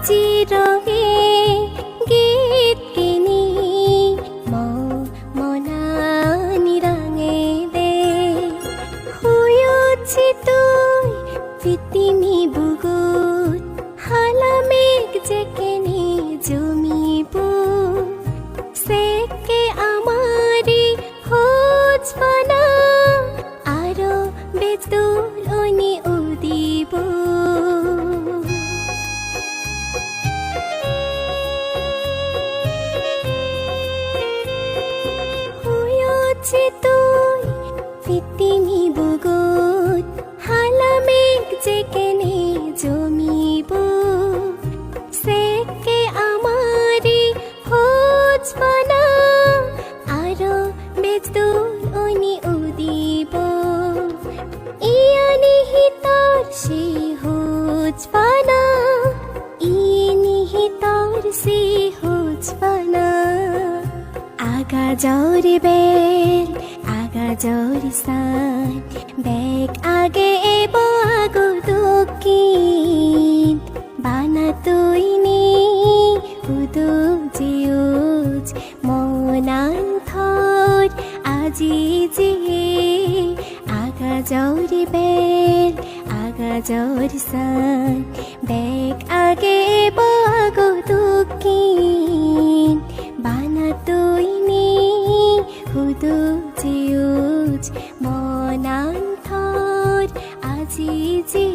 আজি ৰঙে হয়েছে তুই, পৃথিবী বুগুত হালামেঘ জেকেনে জমিব সেকে আমারি খোঁজ পানা, আরও বেতুল অনি উদিব। ইয়ানি হিতর সে হোজ পানা ইনি হিতর সে হোজ পানা। আগা যাওরে বেল আগা যাওরে সান ব্যাগ আগে এব আগো দক্ষিণ। বানা তুই নি উদু জিউজ। মনান থর আজি জি আগা যাওরে বেল আগা যাওরে সান ব্যাগ আগে এব হুদু জিউজ মনান থর আজি জি